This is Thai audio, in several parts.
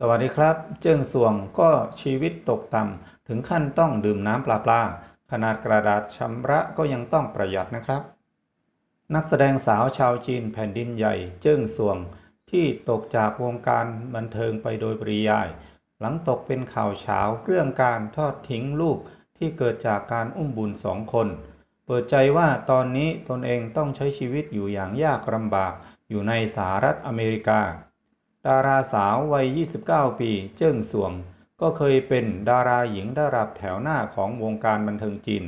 สวัสดีครับ เจิ้งสวงก็ชีวิตตกต่ำถึงขั้นต้องดื่มน้ำปลาปลาขนาดกระดาษชำระก็ยังต้องประหยัดนะครับ นักแสดงสาวชาวจีนแผ่นดินใหญ่เจิ้งสวง ที่ตกจากวงการบันเทิงไปโดยปริยาย หลังตกเป็นข่าวเช้าเรื่องการทอดทิ้งลูกที่เกิดจากการอุ้มบุญสองคน เปิดใจว่าตอนนี้ตนเองต้องใช้ชีวิตอยู่อย่างยากลำบากอยู่ในสหรัฐอเมริกา ดาราสาววัย 29 ปี เจิ้งสวง ก็เคยเป็นดาราหญิงระดับแถวหน้าของวงการบันเทิงจีน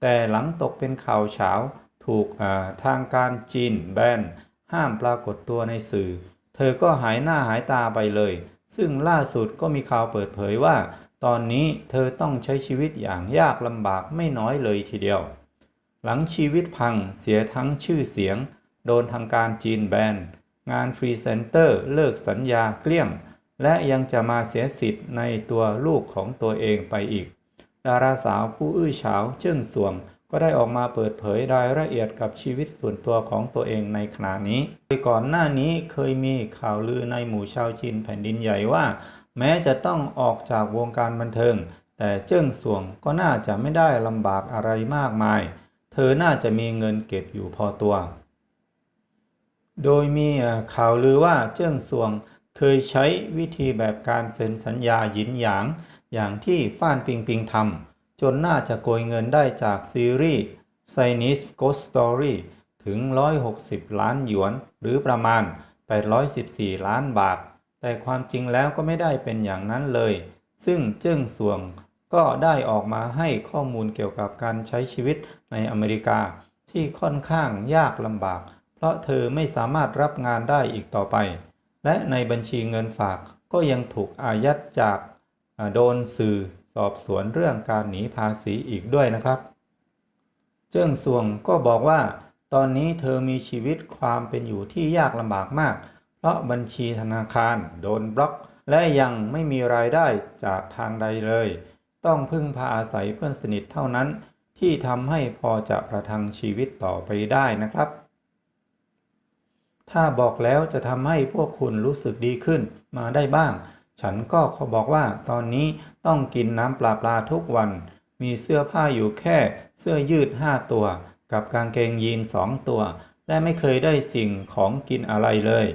แต่หลังตกเป็นข่าวเช้าถูกทางการจีนแบนห้ามปรากฏตัวในสื่อ เธอก็หายหน้าหายตาไปเลย ซึ่งล่าสุดก็มีข่าวเปิดเผยว่า ตอนนี้เธอต้องใช้ชีวิตอย่างยากลำบากไม่น้อยเลยทีเดียว หลังชีวิตพังเสียทั้งชื่อเสียง โดนทางการจีนแบน งานฟรีเซนเตอร์เลิกสัญญาเกลี้ยง และยังจะมาเสียสิทธิ์ในตัวลูกของตัวเองไปอีก ดาราสาวผู้อื้อฉาวเจิ้งสวง ก็ได้ออกมาเปิดเผยรายละเอียดกับชีวิตส่วนตัวของตัวเองในขณะนี้โดยก่อนหน้านี้เคยมีข่าวลือในหมู่ชาวจีนแผ่นดินใหญ่ว่า แม้จะต้องออกจากวงการบันเทิง แต่เจิ้งสวงก็น่าจะไม่ได้ลำบากอะไรมากมาย เธอน่าจะมีเงินเก็บอยู่พอตัว โดยมีข่าวลือว่าเจิ้งสวงเคยใช้วิธีแบบการเซ็นสัญญาหยินหยาง อย่างที่ฟ้านปิงปิงทำจนน่าจะโกยเงินได้จากซีรีส์ Chinese Ghost Story ถึง 160 ล้านหยวน หรือประมาณ 814 ล้านบาท แต่ความจริงแล้วก็ไม่ได้เป็นอย่างนั้นเลย ซึ่งเจิ้งสวงก็ได้ออกมาให้ข้อมูลเกี่ยวกับการใช้ชีวิตในอเมริกาที่ค่อนข้างยากลำบาก เพราะเธอไม่สามารถรับงานได้อีกต่อไป และในบัญชีเงินฝากก็ยังถูกอายัดจากโดนสื่อสอบสวนเรื่องการหนีภาษีอีกด้วยนะครับ เจิ้งสวงก็บอกว่า ตอนนี้เธอมีชีวิตความเป็นอยู่ที่ยากลำบากมาก เพราะบัญชีธนาคารโดนบล็อก และยังไม่มีรายได้จากทางใดเลย ต้องพึ่งพาอาศัยเพื่อนสนิทเท่านั้น ที่ทำให้พอจะประทังชีวิตต่อไปได้นะครับ ถ้าบอกแล้วจะทำให้พวกคุณรู้สึกดีขึ้นมาได้บ้าง ฉันก็ขอบอกว่าตอนนี้ต้องกินน้ำปลาปลาทุกวัน มีเสื้อผ้าอยู่แค่เสื้อยืด 5 ตัว กับกางเกงยีนสองตัว และไม่เคยได้สิ่งของกินอะไรเลย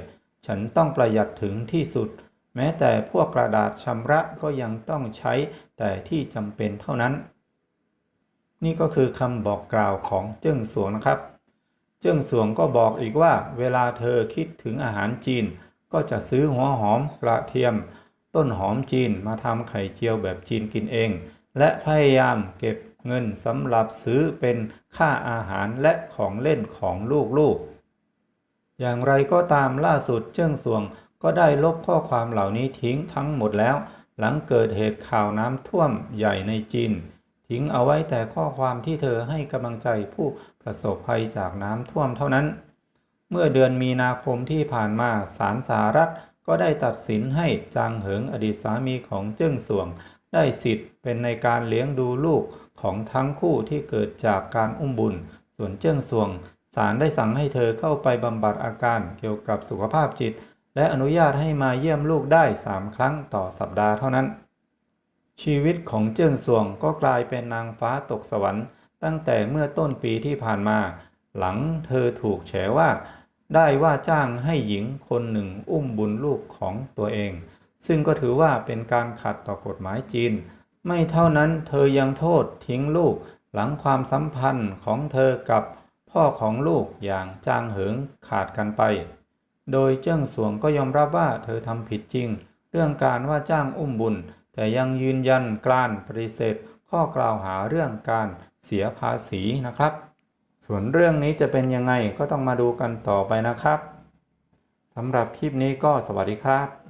ฉันต้องประหยัดถึงที่สุด แม้แต่พวกกระดาษชำระก็ยังต้องใช้แต่ที่จำเป็นเท่านั้น นี่ก็คือคำบอกกล่าวของเจิ้งสวงนะครับ เจิ้งสวงก็บอกอีกว่า เวลาเธอคิดถึงอาหารจีน ก็จะซื้อหัวหอมกระเทียม ต้นหอมจีนมาทำไข่เจียวแบบจีนกินเอง และพยายามเก็บเงินสำหรับซื้อเป็นค่าอาหารและของเล่นของลูกๆ อย่างไรก็ตามล่าสุดเจิ้งสวงก็ได้ลบข้อความเหล่านี้ทิ้งทั้งหมดแล้ว หลังเกิดเหตุข่าวน้ำท่วมใหญ่ในจีน ทิ้งเอาไว้แต่ข้อความที่เธอให้กำลังใจผู้ ประสบภัยจากน้ำท่วมเท่านั้น เมื่อเดือนมีนาคมที่ผ่านมาศาลสหรัฐก็ได้ตัดสินให้จางเหิงอดีตสามีของเจิ้งสวง ได้สิทธิ์เป็นในการเลี้ยงดูลูกของทั้งคู่ที่เกิดจากการอุ้มบุญ ส่วนเจิ้งสวงศาลได้สั่งให้เธอเข้าไปบำบัดอาการเกี่ยวกับสุขภาพจิต และอนุญาตให้มาเยี่ยมลูกได้ 3 ครั้งต่อสัปดาห์เท่านั้น ชีวิตของเจิ้งสวงก็กลายเป็นนางฟ้าตกสวรรค์ ตั้งแต่เมื่อต้นปีที่ผ่านมา หลังเธอถูกแฉว่า ได้ว่าจ้างให้หญิงคนหนึ่งอุ้มบุญลูกของตัวเอง ซึ่งก็ถือว่าเป็นการขัดต่อกฎหมายจีน ไม่เท่านั้นเธอยังโทษทิ้งลูกหลังความสัมพันธ์ของเธอกับพ่อของลูกอย่างจางเหิงขาดกันไป โดยเจิ้งสวงก็ยอมรับว่าเธอทำผิดจริง เรื่องการว่าจ้างอุ้มบุญ แต่ยังยืนยันกลานปฏิเสธข้อกล่าวหาเรื่องการ เสียภาษีนะครับ ส่วนเรื่องนี้จะเป็นยังไงก็ต้องมาดูกันต่อไปนะครับสำหรับคลิปนี้ก็สวัสดีครับ